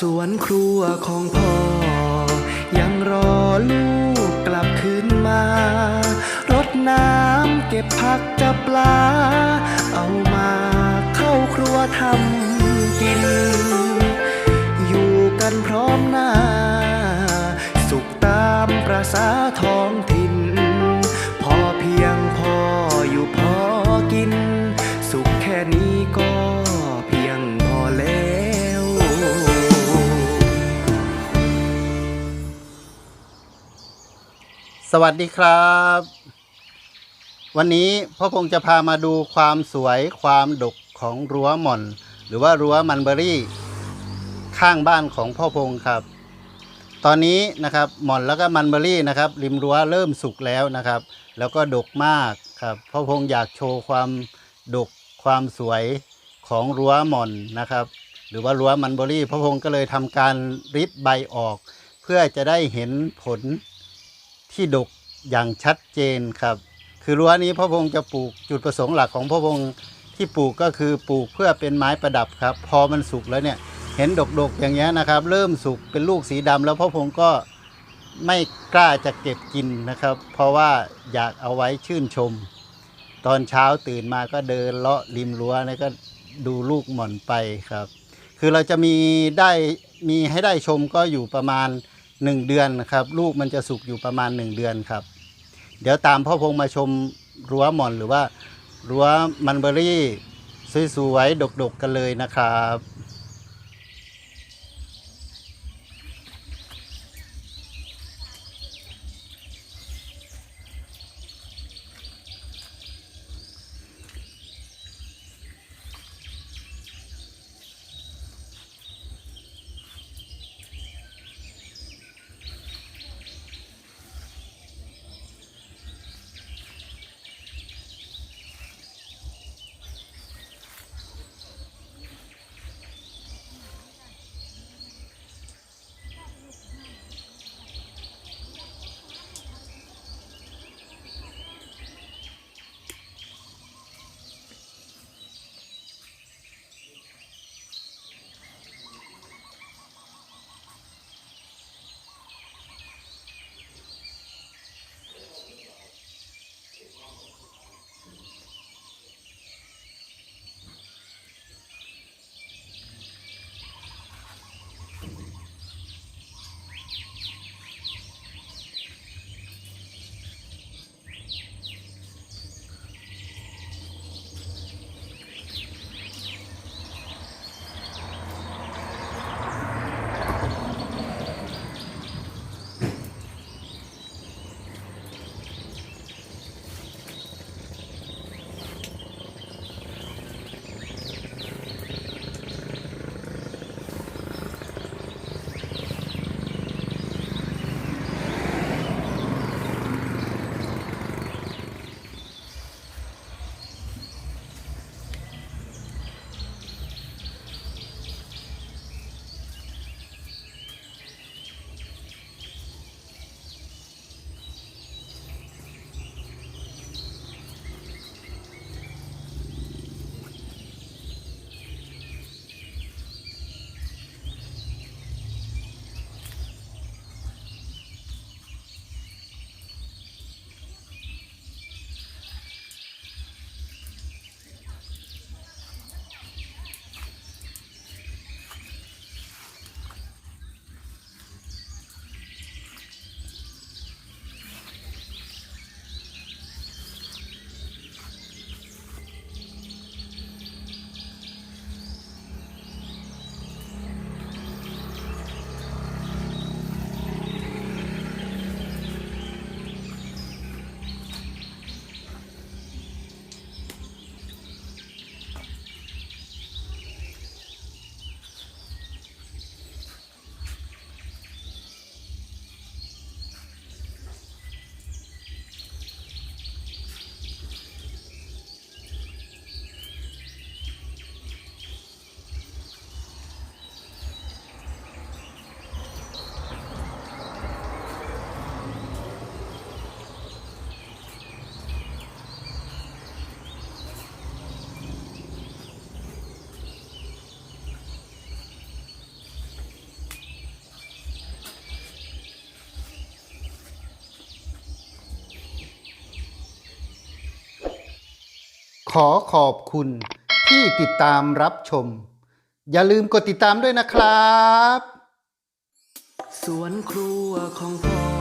สวนครัวของพ่อ ยังรอลูกกลับคืนมารดน้ำเก็บผักจับปลา เอามาเข้าครัวทำกิน อยู่กันพร้อมหน้า สุขตามประษาท้องถิ่น สวัสดีครับ วันนี้พ่อพงษ์จะพามาดูความสวยความดกของรั้วหม่อน หรือว่ารั้วมันเบอรี่ ข้างบ้านของพ่อพงษ์ครับ ตอนนี้นะครับหม่อนแล้วก็มันเบอรี่นะครับ ริมรั้วเริ่มสุกแล้วนะครับ แล้วก็ดกมากครับพ่อพงษ์อยากโชว์ความดกความสวยของรั้วหม่อนนะครับ หรือว่ารั้วมันเบอรี่พ่อพงษ์ก็เลยทำการริดใบออก เพื่อจะได้เห็นผล ที่ดกอย่างชัดเจนครับ คือรั้วนี้พ่อพงษ์จะปลูกจุดประสงค์หลักของพ่อพงษ์ที่ปลูกก็คือปลูกเพื่อเป็นไม้ประดับครับ พอมันสุกแล้วเนี่ยเห็นดกๆอย่างเงี้ยนะครับ เริ่มสุกเป็นลูกสีดำแล้วพ่อพงษ์ก็ไม่กล้าจะเก็บกินนะครับ เพราะว่าอยากเอาไว้ชื่นชม ตอนเช้าตื่นมาก็เดินเลาะริมรั้วแล้วก็ดูลูกหม่อนไปครับ คือเราจะมีได้มีให้ได้ชมก็อยู่ประมาณ 1 เดือนนะครับ ลูกมันจะสุกอยู่ประมาณ 1 เดือนครับ เดี๋ยวตามพ่อพงมาชมรั้วหม่อนหรือว่ารั้วมันเบอรี่สวยๆดกๆกันเลยนะครับ ขอขอบคุณที่ติดตามรับชม อย่าลืมกดติดตามด้วยนะครับ สวนครัวของพ่อ